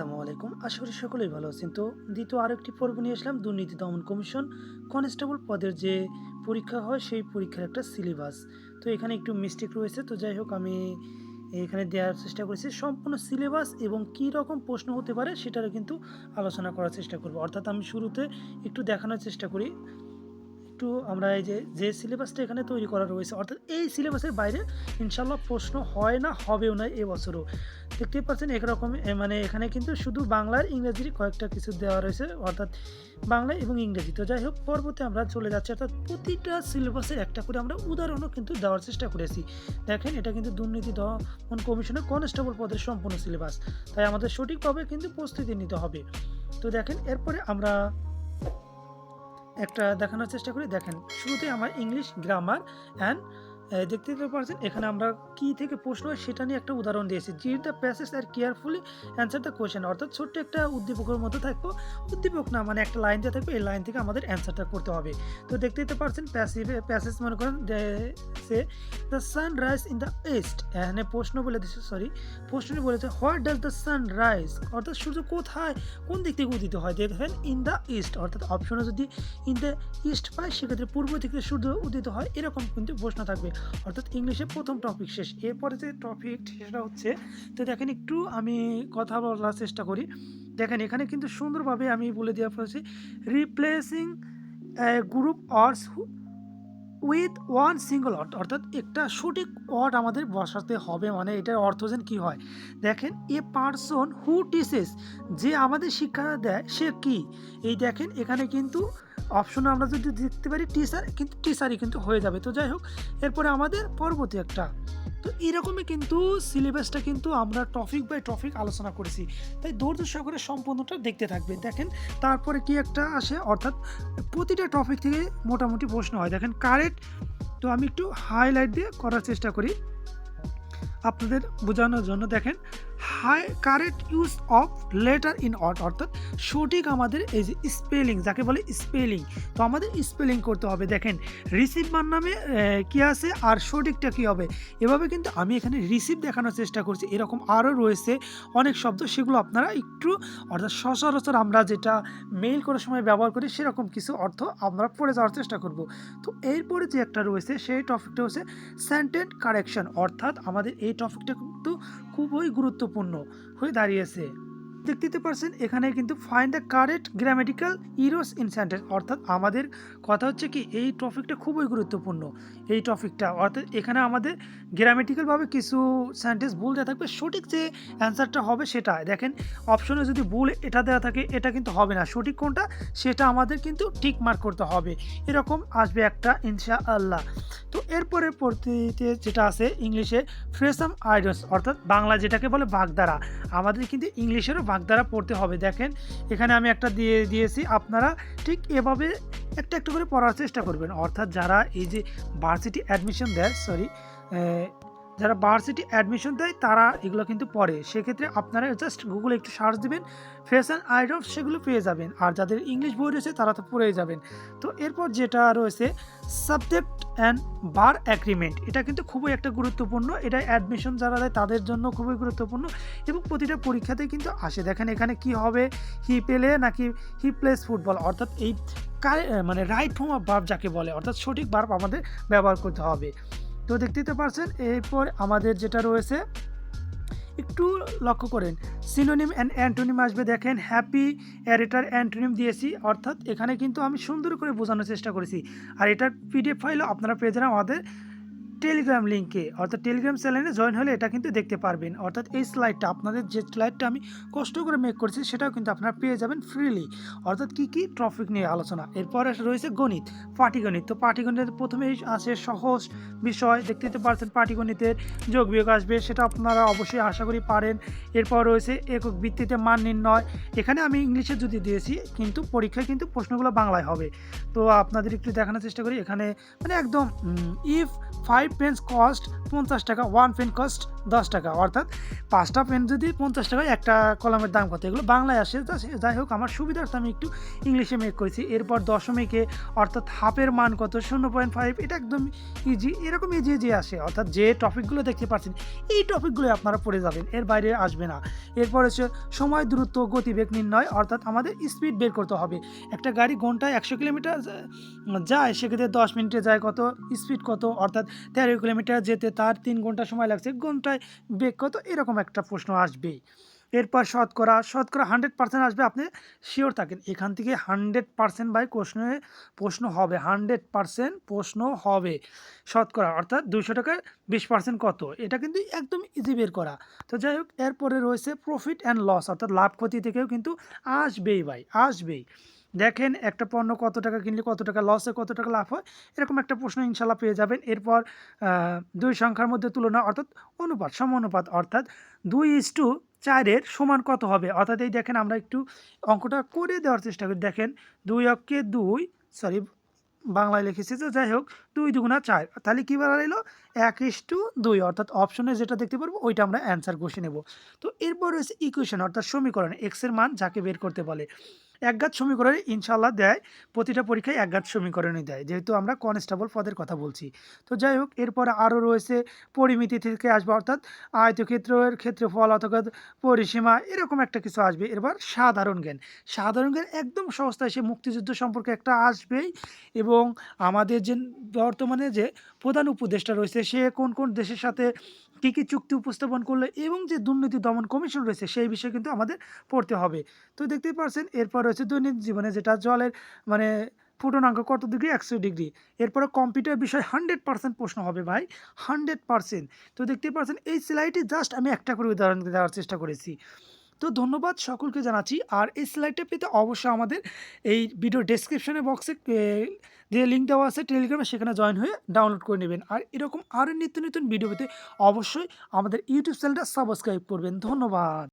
আসসালামু আলাইকুম। আশা করি সকলেই ভালো আছেন। তো দ্বিতীয় আরেকটি পর্ব নিয়ে আসলাম, দুর্নীতি দমন কমিশন। কনস্টেবল পদের যে পরীক্ষা হয়, সেই পরীক্ষার একটা সিলেবাস। তো এখানে একটু মিস্টেক রয়েছে। তো যাই হোক, আমি এখানে দেওয়ার চেষ্টা করেছি। সম্পূর্ণ সিলেবাস এবং কী রকম প্রশ্ন হতে পারে, সেটারও কিন্তু আলোচনা করার চেষ্টা করব। অর্থাৎ আমি শুরুতে একটু দেখানোর চেষ্টা করি। একটু আমরা এই যে যে সিলেবাসটা এখানে তৈরি করা রয়েছে, অর্থাৎ এই সিলেবাসের বাইরে ইনশাল্লাহ প্রশ্ন হয় না, হবেও না এবছরও দেখতেই পাচ্ছেন একরকম মানে এখানে কিন্তু শুধু বাংলার ইংরেজির কয়েকটা কিছু দেওয়া রয়েছে, অর্থাৎ বাংলা এবং ইংরেজি। তো যাই হোক পর্বতে আমরা চলে যাচ্ছি, অর্থাৎ প্রতিটা সিলেবাসের একটা করে আমরা উদাহরণও কিন্তু দেওয়ার চেষ্টা করেছি। দেখেন, এটা কিন্তু দুর্নীতি দমন কমিশনের কনস্টেবল পদের সম্পূর্ণ সিলেবাস তাই আমাদের সঠিকভাবে কিন্তু প্রস্তুতি নিতে হবে। তো দেখেন, এরপরে আমরা একটা দেখানোর চেষ্টা করি। দেখেন শুরুতে আমার ইংলিশ গ্রামার অ্যান্ড দেখতে পারছেন এখানে আমরা কি থেকে প্রশ্ন হয় সেটা নিয়ে একটা উদাহরণ দিয়েছি। রিড দ্য প্যাসেজ আর কেয়ারফুলি অ্যান্সার দ্য কোয়েশ্চেন অর্থাৎ ছোট্ট একটা উদ্দীপকের মতো থাকব। উদ্দীপক না মানে একটা লাইন দিয়ে থাকবে, এই লাইন থেকে আমাদের অ্যান্সারটা করতে হবে। তো দেখতে পারছেন প্যাসিভে প্যাসেজ মনে করেন say the sun rise in the east এখানে প্রশ্ন বলে দিচ্ছে সরি প্রশ্নটি বলেছে what does the sun rise অর্থাৎ সূর্য কোথায়, কোন দিক থেকে উদিত হয়? দেখবেন ইন দ্য ইস্ট অর্থাৎ অপশনে যদি ইন দ্য ইস্ট পায় সেক্ষেত্রে পূর্ব থেকে সূর্য উদিত হয়, এরকম কিন্তু প্রশ্ন থাকবে। অর্থাৎ ইংলিশে প্রথম টপিক শেষ। এরপরে যে টপিক সেটা হচ্ছে, তো দেখেন একটু আমি কথা বলার চেষ্টা করি। দেখেন এখানে কিন্তু সুন্দরভাবে আমি বলে দেওয়া হয়েছে replacing group words with one single অর্থ অর্থাৎ একটা সঠিক ওয়ার্ড আমাদের বসাতে হবে মানে এটার অর্থ যেন কী হয়? দেখেন এ পার্সন হু টিসেস যে আমাদের শিক্ষা দেয়, সে কি? এই দেখেন, এখানে কিন্তু অপশনে আমরা যদি দেখতে পারি টিচার কিন্তু টিচারই কিন্তু হয়ে যাবে। তো যাই হোক, এরপরে আমাদের পরবর্তী একটা। তো এরকমই কিন্তু সিলেবাসটা কিন্তু আমরা টপিক বাই টপিক আলোচনা করেছি। তাই ধৈর্য সহকারে সম্পূর্ণটা দেখতে থাকবে দেখেন, তারপরে কি একটা আসে, অর্থাৎ প্রতিটা টপিক থেকে মোটামুটি প্রশ্ন হয়। দেখেন কারেক্ট তো আমি একটু হাইলাইট দিয়ে করার চেষ্টা করি। আপনাদের বোঝানোর জন্য দেখেন high correct use of letter in ought অর্থাৎ সঠিক আমাদের এই যে স্পেলিং যাকে বলে স্পেলিং তো আমাদের স্পেলিং করতে হবে। দেখেন রিসিভ মান নামে কী আছে আর সঠিকটা কী হবে? এভাবে কিন্তু আমি এখানে রিসিভ দেখানোর চেষ্টা করছি। এরকম আরও রয়েছে অনেক শব্দ, সেগুলো আপনারা একটু, অর্থাৎ সচরাচর আমরা যেটা মেইল করার সময় ব্যবহার করি, সেরকম কিছু অর্থ আমরা পড়ে যাওয়ার চেষ্টা করব। তো এরপরে যে একটা রয়েছে, সেই টপিকটা হচ্ছে সেন্টেন্ট কারেকশন অর্থাৎ আমাদের এই টপিকটা কিন্তু খুবই গুরুত্বপূর্ণ। হয়ে দাঁড়িয়েছে। দেখতে পারছেন, এখানে কিন্তু find the correct grammatical errors in sentence অর্থাৎ আমাদের কথা হচ্ছে কি, এই টপিকটা খুবই গুরুত্বপূর্ণ। এই টপিকটা অর্থাৎ এখানে আমাদের গ্রামেটিক্যালভাবে কিছু সেন্টেন্স ভুল দেওয়া থাকবে, সঠিক যে অ্যান্সারটা হবে সেটা। দেখেন অপশনে যদি ভুল এটা দেওয়া থাকে, এটা কিন্তু হবে না। সঠিক কোনটা? সেটা আমাদের কিন্তু ঠিক মার্ক করতে হবে। এরকম আসবে একটা ইনশা আল্লাহ তো এরপরে পরবর্তীতে যেটা আছে ইংলিশে ফ্রেসাম আইডস অর্থাৎ বাংলা যেটাকে বলে বাগদারা, আমাদের কিন্তু ইংলিশেরও বাগধারা পড়তে হবে। দেখেন, এখানে আমি একটা দিয়ে দিয়েছি, আপনারা ঠিক এভাবে একটা একটু করে পড়ার চেষ্টা করবেন। অর্থাৎ যারা এই যে ভার্সিটি অ্যাডমিশন দেয় সরি যারা ভার্সিটি অ্যাডমিশন দেয়, তারা এগুলো কিন্তু পড়ে। সেক্ষেত্রে আপনারা জাস্ট গুগলে একটু সার্চ দিবেন ফ্যাশন আইডল সেগুলো পেয়ে যাবেন। আর যাদের ইংলিশ বই রয়েছে, তারা তো পড়েই যাবেন। তো এরপর যেটা রয়েছে সাবজেক্ট অ্যান্ড বার অ্যাগ্রিমেন্ট এটা কিন্তু খুবই একটা গুরুত্বপূর্ণ। এটা অ্যাডমিশন যারা দেয়, তাদের জন্য খুবই গুরুত্বপূর্ণ এবং প্রতিটা পরীক্ষাতে কিন্তু আসে। দেখেন এখানে কি হবে? হি পেলে নাকি হি প্লেস ফুটবল অর্থাৎ এই মানে রাইট ফর্ম অফ বার্ব যাকে বলে, অর্থাৎ সঠিক বার্ব আমাদের ব্যবহার করতে হবে। তো দেখতেই তো পারছেন, এরপর আমাদের যেটা রয়েছে, একটু লক্ষ্য করেন সিনোনিম অ্যান্ড অ্যান্টোনিম আসবে, দেখেন হ্যাপি এটার অ্যান্টোনিম দিয়েছি, অর্থাৎ এখানে কিন্তু আমি সুন্দর করে বোঝানোর চেষ্টা করেছি। আর এটার পিডিএফ ফাইলও আপনারা পেয়ে যাবেন আমাদের টেলিগ্রাম লিঙ্কে অর্থাৎ টেলিগ্রাম চ্যানেলে জয়েন হলে এটা কিন্তু দেখতে পারবেন। অর্থাৎ এই স্লাইডটা আপনাদের যে স্লাইডটা আমি কষ্ট করে মেক করছি, সেটাও কিন্তু আপনারা পেয়ে যাবেন ফ্রিলি অর্থাৎ কী কী? টপিক নিয়ে আলোচনা। এরপরে রয়েছে গণিত, পাটিগণিত। তো পাটিগণিতের প্রথমেই আছে সহজ বিষয়, দেখতে পারছেন পাটিগণিতের যোগ বিয়োগ আসবে, সেটা আপনারা অবশ্যই আশা করি পারেন। এরপর রয়েছে একক ভিত্তিতে মান নির্ণয়। এখানে আমি ইংলিশে যদি দিয়েছি, কিন্তু পরীক্ষায় কিন্তু প্রশ্নগুলো বাংলায় হবে। তো আপনাদের একটু দেখানোর চেষ্টা করি। এখানে মানে একদম if five five pence cost পঞ্চাশ টাকা ওয়ান পেন কস্ট দশ টাকা। অর্থাৎ পাঁচটা পেন যদি পঞ্চাশ টাকা একটা কলমের দাম কত? এগুলো বাংলায় আসে। যাই হোক, আমার সুবিধার্থে আমি একটু ইংলিশে মেক করেছি। এরপর দশমিকে, অর্থাৎ হাফের মান কত? শূন্য পয়েন্ট ফাইভ এটা একদম ইজি এরকম ইজি ইজি আসে। অর্থাৎ যে টপিকগুলো দেখতে পাচ্ছেন, এই টপিকগুলো আপনারা পড়ে যাবেন। এর বাইরে আসবে না। এরপর হচ্ছে সময় দূরত্ব, গতিবেগ নির্ণয়। অর্থাৎ আমাদের স্পিড বের করতে হবে। একটা গাড়ি ঘন্টায় একশো কিলোমিটার যায়, সেক্ষেত্রে দশ মিনিটে যায় কত? স্পিড কত? অর্থাৎ তেরো কিলোমিটার যেতে তার তিন ঘণ্টা সময় লাগছে, ঘন্টায় বেগ কত? এরকম একটা প্রশ্ন আসবেই। এরপর শতকরা শতকরা হান্ড্রেড পার্সেন্ট আসবে, আপনি শিওর থাকেন। এখান থেকে হান্ড্রেড পার্সেন্ট বাই প্রশ্নে প্রশ্ন হবে হান্ড্রেড পার্সেন্ট প্রশ্ন হবে। শতকরা, অর্থাৎ দুশো টাকার বিশ পার্সেন্ট কত? এটা কিন্তু একদম ইজি বের করা। তো যাই হোক, এরপরে রয়েছে প্রফিট অ্যান্ড লস অর্থাৎ লাভ ক্ষতি থেকেও কিন্তু আসবেই ভাই, আসবেই। দেখেন একটা পণ্য কত টাকা কিনলে কত টাকা লসে কত টাকা লাভ হয়, এরকম একটা প্রশ্ন ইনশাল্লাহ পেয়ে যাবেন। এরপর দুই সংখ্যার মধ্যে তুলনা, অর্থাৎ অনুপাত সম অনুপাত অর্থাৎ দুই ইস টু চারের সমান কত হবে? অর্থাৎ এই দেখেন আমরা একটু অঙ্কটা করে দেওয়ার চেষ্টা করি। দেখেন, দুই অক্ষে দুই সরি বাংলায় লিখেছি তো, যাই হোক দুই দুগুণা চার। তাহলে কী রইল? এক ইস টু দুই। অর্থাৎ অপশনে যেটা দেখতে পারব, ওইটা আমরা অ্যান্সার বসে নেব। তো এরপর রয়েছে ইকুয়েশন অর্থাৎ সমীকরণ এক্সের মান যাকে বের করতে বলে। একঘাত সমীকরণে ইনশাল্লাহ দেয়, প্রতিটা পরীক্ষায় একঘাত সমীকরণই দেয়, যেহেতু আমরা কনস্টেবল পদের কথা বলছি। তো যাই হোক, এরপর আরও রয়েছে পরিমিতি থেকে আসবে, অর্থাৎ আয়তক্ষেত্রের ক্ষেত্রফল অথবা পরিসীমা, এরকম একটা কিছু আসবে। এরপর সাধারণ জ্ঞান। সাধারণ জ্ঞান একদম সস্তায় সে মুক্তিযুদ্ধ সম্পর্কে একটা আসবেই। এবং আমাদের যে বর্তমানে যে প্রধান উপদেষ্টা রয়েছে, সে কোন কোন দেশের সাথে কী কী চুক্তি উপস্থাপন করল এবং যে দুর্নীতি দমন কমিশন রয়েছে, সেই বিষয়ে কিন্তু আমাদের পড়তে হবে। তো দেখতেই পারছেন, এরপর রয়েছে দৈনিক জীবনে যেটা জলের মানে ফুটনাঙ্ক কত ডিগ্রি? একশো ডিগ্রি। এরপরে কম্পিউটার বিষয় হান্ড্রেড পার্সেন্ট প্রশ্ন হবে ভাই, হান্ড্রেড পার্সেন্ট। তো দেখতেই পারছেন, এই সেলাইটি জাস্ট আমি একটা করে উদাহরণ দেওয়ার চেষ্টা করেছি। তো ধন্যবাদ সকলকে জানাচ্ছি। আর এই স্লাইডটা পেতে অবশ্যই আমাদের এই ভিডিও ডেসক্রিপশনে বক্সে যে লিঙ্ক দেওয়া আছে টেলিগ্রামে সেখানে জয়েন হয়ে ডাউনলোড করে নেবেন। আর এরকম আরও নিত্য নতুন ভিডিও পেতে অবশ্যই আমাদের ইউটিউব চ্যানেলটা সাবস্ক্রাইব করবেন। ধন্যবাদ।